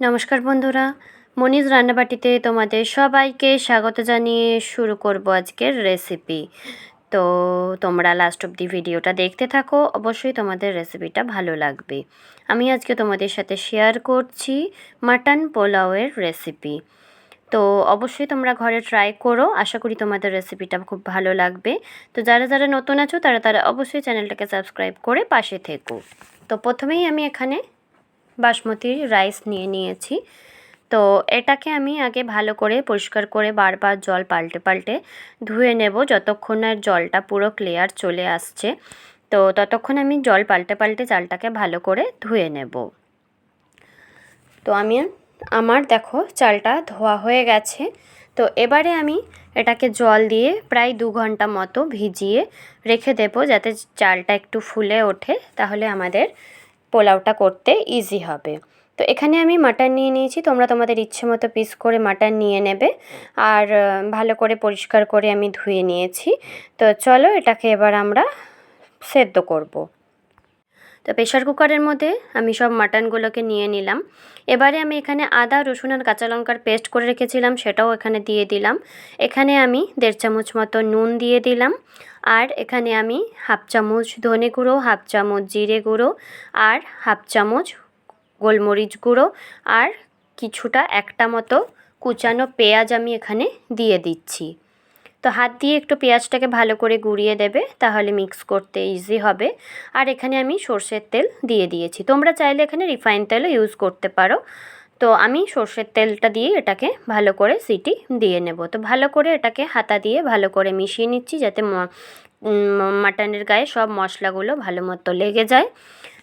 নমস্কার বন্ধুরা, মনিজ রান্নাবাটিতে তোমাদের সবাইকে স্বাগত জানিয়ে শুরু করব আজকের রেসিপি তো তোমরা লাস্ট অব দি ভিডিওটা দেখতে থাকো, অবশ্যই তোমাদের রেসিপিটা ভালো লাগবে। আমি আজকে তোমাদের সাথে শেয়ার করছি মাটন পোলাওয়ের রেসিপি তো অবশ্যই তোমরা ঘরে ট্রাই করো, আশা করি তোমাদের রেসিপিটা খুব ভালো লাগবে। তো যারা যারা নতুন আছো, তারা তারা অবশ্যই চ্যানেলটাকে সাবস্ক্রাইব করে পাশে থেকো। তো প্রথমেই আমি এখানে বাসমতি রাইস নিয়ে নিয়েছি। তো এটাকে আমি আগে ভালো করে পরিষ্কার করে বারবার জল পাল্টে পাল্টে ধুয়ে নেব যতক্ষণ আর জলটা পুরো ক্লিয়ার চলে আসছে। তো ততক্ষণ আমি জল পাল্টে পাল্টে চালটাকে ভালো করে ধুয়ে নেব। তো আমি, আমার দেখো চালটা ধোয়া হয়ে গেছে। তো এবারে আমি এটাকে জল দিয়ে প্রায় দু ঘণ্টা মতো ভিজিয়ে রেখে দেবো যাতে চালটা একটু ফুলে ওঠে। তাহলে আমাদের পোলাওটা করতে ইজি হবে। তো এখানে আমি মাটন নিয়ে নিয়েছি, তোমরা তোমাদের ইচ্ছে মতো পিস করে মাটন নিয়ে নেবে। আর ভালো করে পরিষ্কার করে আমি ধুয়ে নিয়েছি। তো চলো এটাকে এবার আমরা সেদ্ধ করব। তো প্রেশার কুকারের মধ্যে আমি সব মাটনগুলোকে নিয়ে নিলাম। এবারে আমি এখানে আদা, রসুন আর কাঁচা লঙ্কার পেস্ট করে রেখেছিলাম, সেটাও এখানে দিয়ে দিলাম। এখানে আমি দেড় চামচ মতো নুন দিয়ে দিলাম। আর এখানে আমি হাফ চামচ ধনে গুঁড়ো, হাফ চামচ জিরে গুঁড়ো আর হাফ চামচ গোলমরিচ গুঁড়ো আর কিছুটা একটা মতো কুচানো পেঁয়াজ আমি এখানে দিয়ে দিচ্ছি। তো হাত দিয়ে একটু পেঁয়াজটাকে ভালো করে গুঁড়িয়ে দেবে, তাহলে মিক্স করতে ইজি হবে। আর এখানে আমি সর্ষের তেল দিয়ে দিয়েছি। তোমরা চাইলে এখানে রিফাইন তেলও ইউজ করতে পারো। তো আমি সর্ষের তেলটা দিয়ে এটাকে ভালো করে সিটি দিয়ে নেব। তো ভালো করে এটাকে হাতা দিয়ে ভালো করে মিশিয়ে নিচ্ছি যাতে মাটনের গায়ে সব মশলাগুলো ভালো মতো লেগে যায়।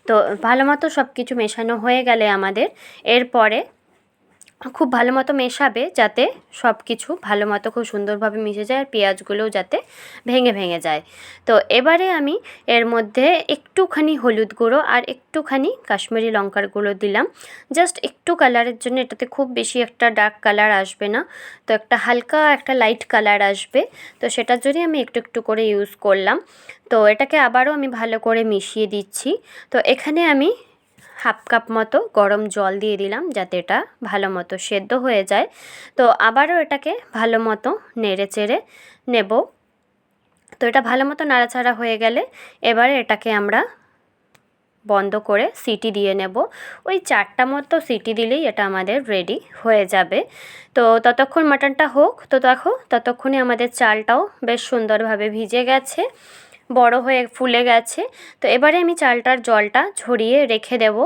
তো ভালো মতো সব কিছু মেশানো হয়ে গেলে আমাদের। এরপরে খুব ভালো মতো মেশাবে যাতে সব কিছু ভালো মতো খুব সুন্দরভাবে মিশে যায় আর পেঁয়াজগুলোও যাতে ভেঙে ভেঙে যায়। তো এবারে আমি এর মধ্যে একটুখানি হলুদ গুঁড়ো আর একটুখানি কাশ্মীরি লঙ্কার গুঁড়ো দিলাম। জাস্ট একটু কালারের জন্য, এটাতে খুব বেশি একটা ডার্ক কালার আসবে না। তো একটা হালকা একটা লাইট কালার আসবে। তো সেটার জন্যই আমি একটু একটু করে ইউজ করলাম। তো এটাকে আবারও আমি ভালো করে মিশিয়ে দিচ্ছি। তো এখানে আমি হাফ কাপ মতো গরম জল দিয়ে দিলাম যাতে এটা ভালো মতো সেদ্ধ হয়ে যায়। তো আবারও এটাকে ভালো মতো নেড়ে চেড়ে নেব। তো এটা ভালো মতো নাড়াচাড়া হয়ে গেলে এবারে এটাকে আমরা বন্ধ করে সিটি দিয়ে নেব। ওই চারটা মতো সিটি দিলেই এটা আমাদের রেডি হয়ে যাবে। তো ততক্ষণ মাটনটা হোক, তো দেখো ততক্ষণে আমাদের চালটাও বেশ সুন্দরভাবে ভিজে গেছে। বড় হয়ে ফুলে গেছে। তো এবারে আমি চালটার জলটা ঝরিয়ে রেখে দেব।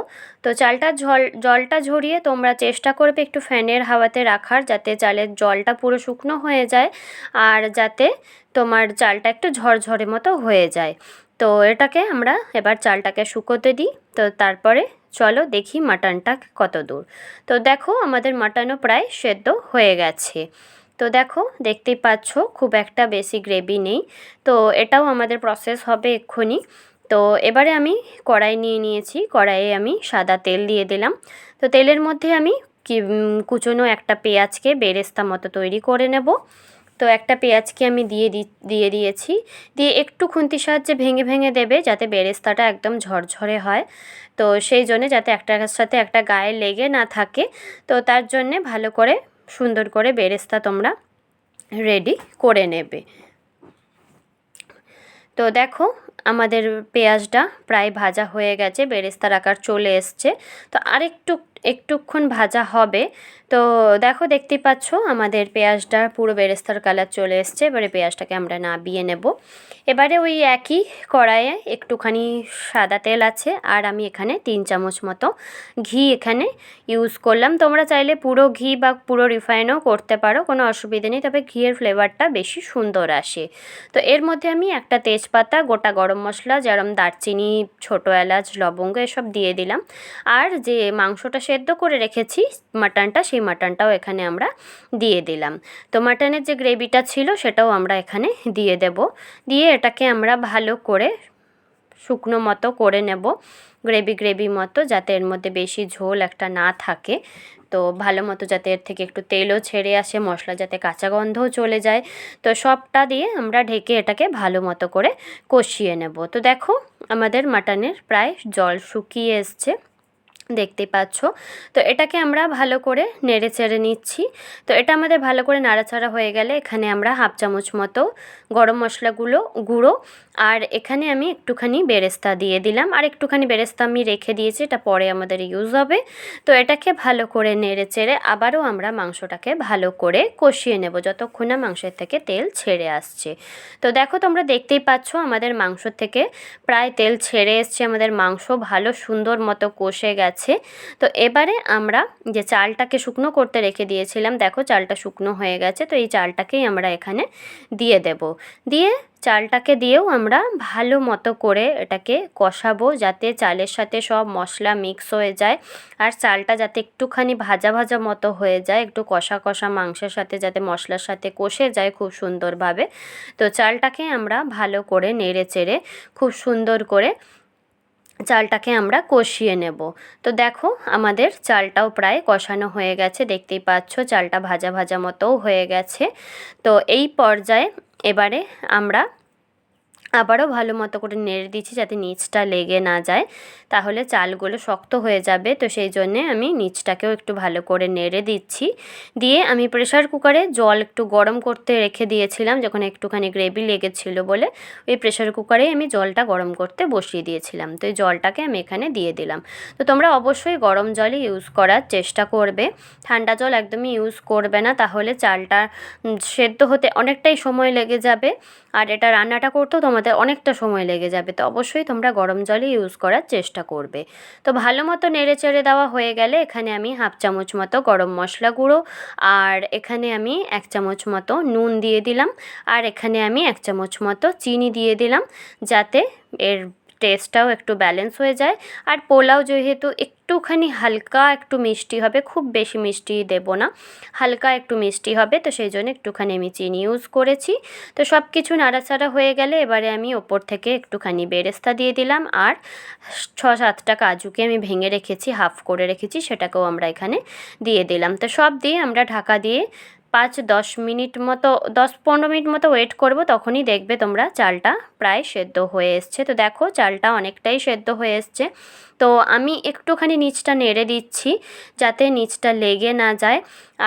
তো চালটার জল জলটা ঝরিয়ে তোমরা চেষ্টা করবে একটু ফ্যানের হাওয়াতে রাখার যাতে চালের জলটা পুরো শুকনো হয়ে যায় আর যাতে তোমার চালটা একটু ঝরঝরে মতো হয়ে যায়। তো এটাকে আমরা এবার চালটাকে শুকোতে দিই। তো তারপরে চলো দেখি মাটনটা কত দূর। তো দেখো আমাদের মাটনও প্রায় সেদ্ধ হয়ে গেছে। তো দেখো, দেখতেই পাচ্ছ, খুব একটা বেশি গ্রেভি নেই। তো এটাও আমাদের প্রসেস হবে এক্ষুনি। তো এবারে আমি কড়াই নিয়ে নিয়েছি, কড়াইয়ে আমি সাদা তেল দিয়ে দিলাম। তো তেলের মধ্যে আমি কি কুচনো একটা পেঁয়াজকে বেরেস্তা মতো তৈরি করে নেব। তো একটা পেঁয়াজকে আমি দিয়ে দিয়ে দিয়েছি। দিয়ে একটু খুন্তির সাহায্যে ভেঙে ভেঙে দেবে যাতে বেরেস্তাটা একদম ঝরঝরে হয়। তো সেই জন্যে যাতে একটার সাথে একটা গায়ে লেগে না থাকে। তো তার জন্যে ভালো করে সুন্দর করে বেরেস্তা তোমরা রেডি করে নেবে। তো দেখো, আমাদের পেঁয়াজটা প্রায় ভাজা হয়ে গেছে বেরেস্তার আকার চলে এসছে। তো আরেকটু একটুক্ষণ ভাজা হবে। তো দেখো, দেখতেই পাচ্ছ, আমাদের পেঁয়াজটা পুরো বেরেস্তার কালার চলে এসছে। এবারে পেঁয়াজটাকে আমরা নাবিয়ে নেব। এবারে ওই একই কড়াইয়ে একটুখানি সাদা তেল আছে, আর আমি এখানে তিন চামচ মতো ঘি এখানে ইউজ করলাম। তোমরা চাইলে পুরো ঘি বা পুরো রিফাইনও করতে পারো, কোনো অসুবিধে নেই। তবে ঘিয়ের ফ্লেভারটা বেশি সুন্দর আসে। তো এর মধ্যে আমি একটা তেজপাতা, গোটা গরম মশলা, যেরম দারচিনি, ছোটো এলাচ, লবঙ্গ, এসব দিয়ে দিলাম। আর যে মাংসটা সেদ্ধ করে রেখেছি মাটনটা, সেই মাটনটাও এখানে আমরা দিয়ে দিলাম। তো মাটনের যে গ্রেভিটা ছিল সেটাও আমরা এখানে দিয়ে দেব। দিয়ে এটাকে আমরা ভালো করে শুকনো মতো করে নেব, গ্রেভি গ্রেভি মতো, যাতে এর মধ্যে বেশি ঝোল একটা না থাকে। তো ভালো মতো যাতে এর থেকে একটু তেলও ছেড়ে আসে, মশলা যাতে কাঁচা গন্ধও চলে যায়। তো সবটা দিয়ে আমরা ঢেকে এটাকে ভালো মতো করে কষিয়ে নেব। তো দেখো, আমাদের মাটনের প্রায় জল শুকিয়ে এসছে। দেখতেই পাচ্ছ। তো এটাকে আমরা ভালো করে নেড়ে চেড়ে নিচ্ছি। তো এটা আমাদের ভালো করে নাড়াচাড়া হয়ে গেলে এখানে আমরা হাফ চামচ মতো গরম মশলাগুলো গুঁড়ো আর এখানে আমি একটুখানি বেরেস্তা দিয়ে দিলাম। আর একটুখানি বেরেস্তা আমি রেখে দিয়েছি, এটা পরে আমাদের ইউজ হবে। তো এটাকে ভালো করে নেড়ে চেড়ে আবারও আমরা মাংসটাকে ভালো করে কষিয়ে নেব যতক্ষণ না মাংসের থেকে তেল ছেড়ে আসছে। তো দেখো তোমরা দেখতেই পাচ্ছ আমাদের মাংস থেকে প্রায় তেল ছেড়ে এসছে। আমাদের মাংস ভালো সুন্দর মতো কষে গেছে। তো এবারে আমরা যে চালটাকে শুকনো করতে রেখে দিয়েছিলাম, দেখো চালটা শুকনো হয়ে গেছে, তো এই চালটাকেই আমরা এখানে দিয়ে দেব। দিয়ে চালটাকে দিয়েও আমরা ভালো মতো করে এটাকে কষাবো, যাতে চালের সাথে সব মশলা মিক্স হয়ে যায়, আর চালটা যাতে একটুখানি ভাজা ভাজা মতো হয়ে যায়, একটু কষা কষা মাংসের সাথে যাতে মশলার সাথে কষে যায় খুব সুন্দরভাবে। তো চালটাকে আমরা ভালো করে নেড়ে চেড়ে খুব সুন্দর করে চালটাকে আমরা কষিয়ে নেব। তো দেখো, আমাদের চালটাও প্রায় কষানো হয়ে গেছে, দেখতেই পাচ্ছ চালটা ভাজা ভাজা মতোও হয়ে গেছে। তো এই পর্যায়ে এবারে আমরা আবারও ভালো মতো করে নেড়ে দিচ্ছি যাতে নিচটা লেগে না যায়। তাহলে চালগুলো শক্ত হয়ে যাবে। তো সেই জন্যে আমি নিচটাকেও একটু ভালো করে নেড়ে দিচ্ছি। দিয়ে আমি প্রেশার কুকারে জল একটু গরম করতে রেখে দিয়েছিলাম যখন একটুখানি গ্রেভি লেগেছিলো বলে। ওই প্রেশার কুকারে আমি জলটা গরম করতে বসিয়ে দিয়েছিলাম। তো এই জলটাকে আমি এখানে দিয়ে দিলাম। তো তোমরা অবশ্যই গরম জলই ইউজ করার চেষ্টা করবে। ঠান্ডা জল একদমই ইউজ করবে না। তাহলে চালটা সেদ্ধ হতে অনেকটাই সময় লেগে যাবে। আর এটা রান্নাটা করতেও তোমাদের অনেকটা সময় লেগে যাবে, তো অবশ্যই তোমরা গরম জলই ইউজ করার চেষ্টা করবে। তো ভালো মতো নেড়ে চেড়ে দেওয়া হয়ে গেলে এখানে আমি হাফ চামচ মতো গরম মশলা গুঁড়ো, আর এখানে আমি এক চামচ মতো নুন দিয়ে দিলাম, আর এখানে আমি এক চামচ মতো চিনি দিয়ে দিলাম, যাতে এর টেস্টটাও একটু ব্যালেন্স হয়ে যায়। আর পোলাও যেহেতু একটুখানি হালকা একটু মিষ্টি হবে, খুব বেশি মিষ্টি দেব না। হালকা একটু মিষ্টি হবে, তো সেই জন্য একটুখানি আমি চিনি ইউজ করেছি। তো সব কিছু নাড়াচাড়া হয়ে গেলে এবারে আমি ওপর থেকে একটুখানি বেরেস্তা দিয়ে দিলাম। আর ছ সাতটা কাজুকে আমি ভেঙে রেখেছি হাফ করে রেখেছি, সেটাকেও আমরা এখানে দিয়ে দিলাম। তো সব দিয়ে আমরা ঢাকা দিয়ে পাঁচ দশ মিনিট মতো দশ পনেরো মিনিট মতো ওয়েট করব, তখনই দেখবে তোমরা চালটা প্রায় সেদ্ধ হয়ে এসছে। তো দেখো, চালটা অনেকটাই সেদ্ধ হয়ে এসছে। তো আমি একটুখানি নিচটা নেড়ে দিচ্ছি যাতে নিচটা লেগে না যায়।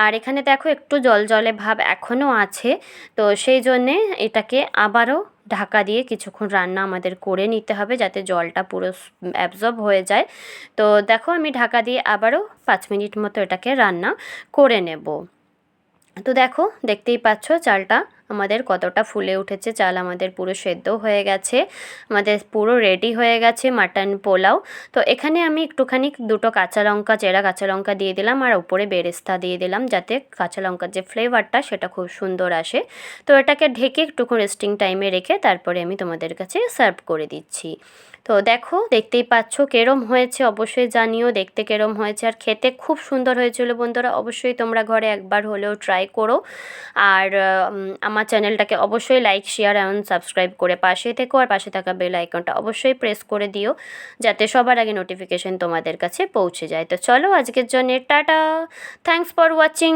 আর এখানে দেখো, একটু জল জলে ভাব এখনও আছে। তো সেই জন্যে এটাকে আবারও ঢাকা দিয়ে কিছুক্ষণ রান্না আমাদের করে নিতে হবে যাতে জলটা পুরো অ্যাবজর্ব হয়ে যায়। তো দেখো, আমি ঢাকা দিয়ে আবারও পাঁচ মিনিট মতো এটাকে রান্না করে নেব। তো দেখো, দেখতেই পাচ্ছ চালটা আমাদের কতটা ফুলে উঠেছে। চাল আমাদের পুরো সেদ্ধ হয়ে গেছে, আমাদের পুরো রেডি হয়ে গেছে মাটন পোলাও। তো এখানে আমি একটুখানি দুটো কাঁচা লঙ্কা, চেরা কাঁচা লঙ্কা দিয়ে দিলাম আর উপরে বেরেস্তা দিয়ে দিলাম যাতে কাঁচা লঙ্কার যে ফ্লেভারটা সেটা খুব সুন্দর আসে। তো এটাকে ঢেকে একটুক্ষণ রেস্টিং টাইমে রেখে তারপরে আমি তোমাদের কাছে সার্ভ করে দিচ্ছি। তো দেখো, দেখতেই পাচ্ছ কেরম হয়েছে। অবশ্যই জানিও দেখতে কেরম হয়েছে। আর খেতে খুব সুন্দর হয়েছিল বন্ধুরা। অবশ্যই তোমরা ঘরে একবার হলেও ট্রাই করো। আর আমার চ্যানেলটাকে অবশ্যই লাইক শেয়ার এবং সাবস্ক্রাইব করে পাশে থেকো। আর পাশে থাকা বেল আইকনটা অবশ্যই প্রেস করে দিও, যাতে সবার আগে নোটিফিকেশন তোমাদের কাছে পৌঁছে যায়। তো চলো আজকের জন্য টাটা। Thanks for watching